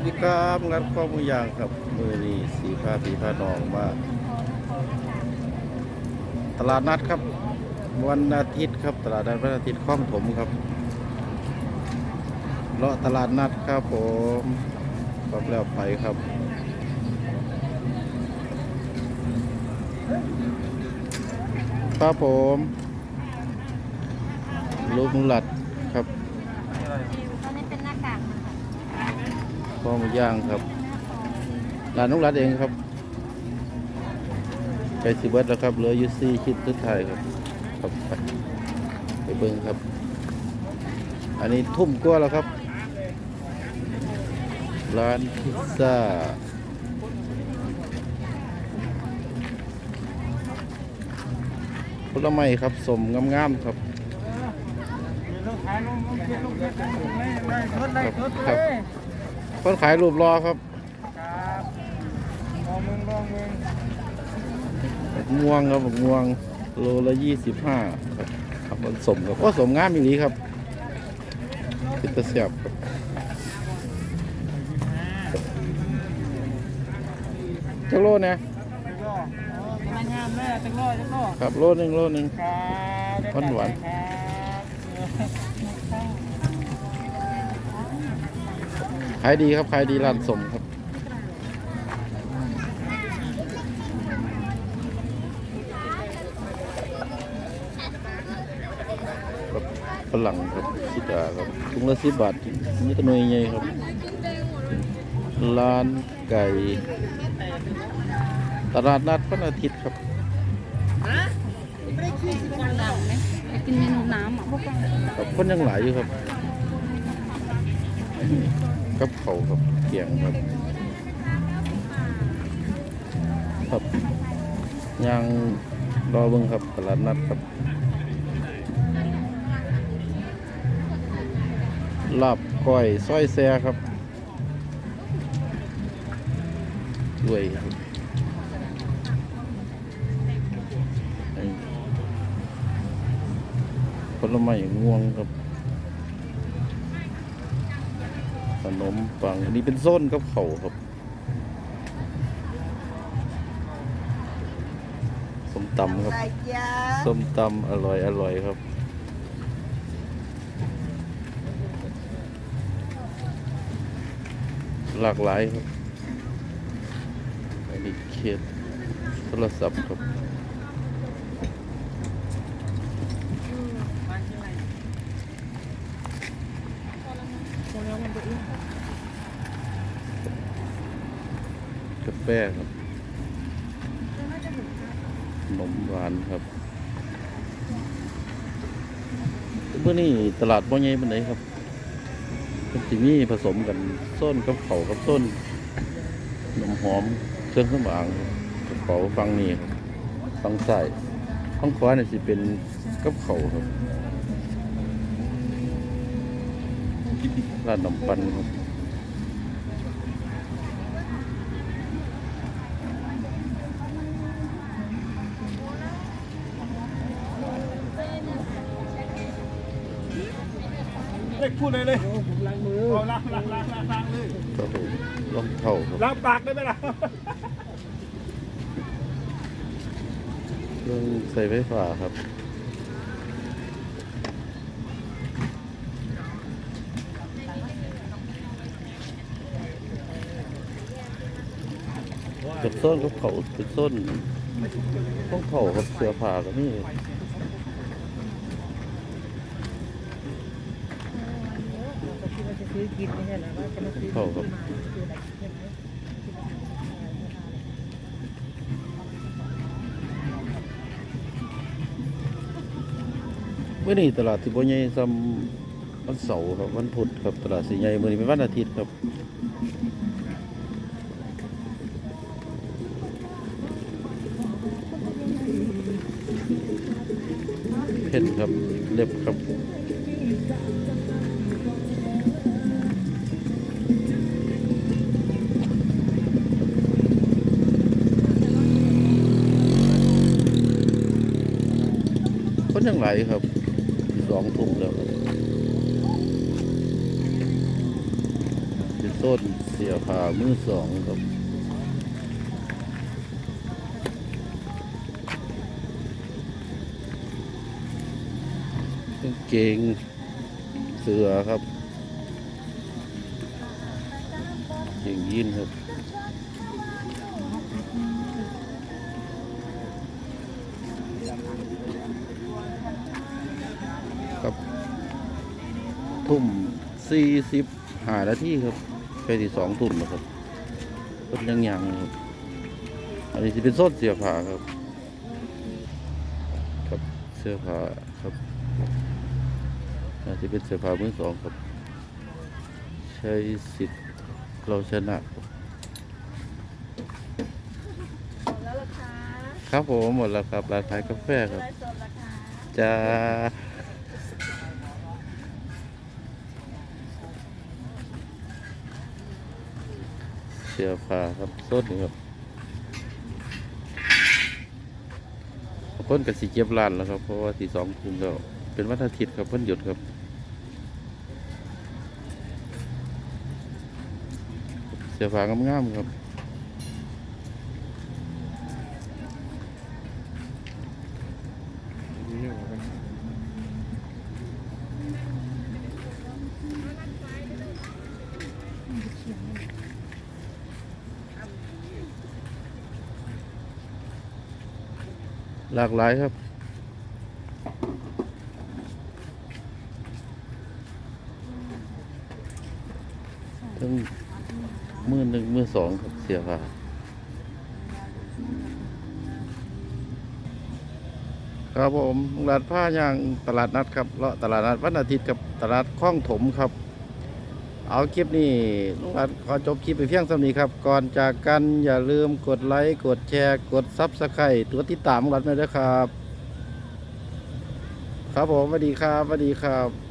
วัสดีครับงัดข้อมือย่างครับมือนี้สีผ้าผีผ้านองมาตลาดนัดครับ วันอาทิตย์ครับ ตลาดนัดวันอาทิตย์คลองถมครับเลาะตลาดนัดครับผมครับแล้วไปครับครับผมลูกหลัดครับ ตอนนี้เป็นหน้ากากนะคะ ข้อมือย่างครับร้านนุกรัดเองครับไปสิเบิร์ดแล้วครับเหลืออยูซี่คิดสุดท้ายครับครับไปไปเบิ้งครับ อันนี้ทุ่มกว่าแล้วครับ ร้านพิซซ่าผลไม้ครับสมงามๆครับครับค นขายรูปรอครับบักม่วงครับบักม่วงโลละยี่สิบห้าครับครับผสมครับว่าสมงามอีหลีครับพิตาเสียบครับจักโลเนี่ยครับโลหนึ่งโลหนึ่งหวานหวาน ขายดีครับขายดีร้านสมครับครับฝรั่งครับสิดาครับถุงละสิบบาทนี่ตัวหน่วยใหญ่ครับร้านไก่ ตลาดนัดวันอาทิตย์ครับน้ำไหมไปกินเมนูน้ำอะพวกเราครับคนยังหลายอยู่ครับ กับเขาครับเกียงครับ ครับยังรอเบิ่งครับตลาดนัดครับลาบก้อยซอยแซ่ครับด้วยครับอันนี้ผลไม้ง่วงครับ ขนมปังอันนี้เป็นโซนกับเขาวครับส้มตำครับอะไรจ๊ะส้มตำอร่อยอร่อยครับหลากหลายครับอันนี้เขตโทรศัพท์ครับ กาแฟ ครับขนมหวานครับเมื่อนี้ตลาดบ่ใหญ่ปานไหนครับเป็นสิมีผสมกันส้นกับเขากับส้นขนมหอมเครื่องเครื่องบางครับกระเป๋าฟังนี่ครับฟังใส่ฟังขวาเนี่ยสิเป็นกับเขาครับร้านน้ำปันครับ เล็กพูดเลยเลยล้างมือเอาล้างล้างล้างล้างล้างเลยครับผมรองเท้าครับล้างปากได้ไหมล่ะเครื่องใส่ไฟฟ้าครับกับส้นกับเขาเป็นส้นต้องเขากับเสื้อผ้าก็นี่ กินไม่ใช่เหรอว่าจะมาซื้อเขาครับเมื่อนี้ตลาดที่บ่ใหญ่ซ้ำวันเสาร์ครับวันพุธครับตลาดสีใหญ่เมื่อนี้เป็นวันอาทิตย์ครับเพชรครับเล็บครับ ยังไหลายครับสองทุ่มแล้วครับเป็นต้นเสียผ้ามือสองครับเกงเสือครับเกงยีนครับ ทุ่มสี่สิบหานาทีครับ ไปที่สองทุ่มนะครับรถยังยังครับ อันนี้จะเป็นโซนเสื้อผ้าครับ ครับเสื้อผ้าครับอันนี้เป็นเสื้อผ้ามือสองครับ ใช้สิทธิ์เราชนะครับแล้วราคาครับผมหมดแล้วครับร้านขายกาแฟครับได้สดราคาจ้า สื้อผ้าครับสดนี่ครับบางคนกับสีเก็บร้านแล้วครับเพราะว่าที่สองคุมแล้วเป็นวัฒนทิตครับเพิ่นหยุดครับเสื้อผ้างามๆครับ หลากหลายครับ ทั้งมือหนึ่งมือสองครับเสียผ้าครับผมร้านผ้าย่างตลาดนัดครับเลาะตลาดนัดวันอาทิตย์กับตลาดคล้องถมครับ เอาคลิปนี้ลุงรัฐขอจบคลิปไปเพียงเท่านี้ครับ ก่อนจากกันอย่าลืมกดไลค์กดแชร์ กดซับสไครต์ตัวติดตามลุงรัฐหน่อยนะครับ ครับผมสวัสดีครับสวัสดีครับ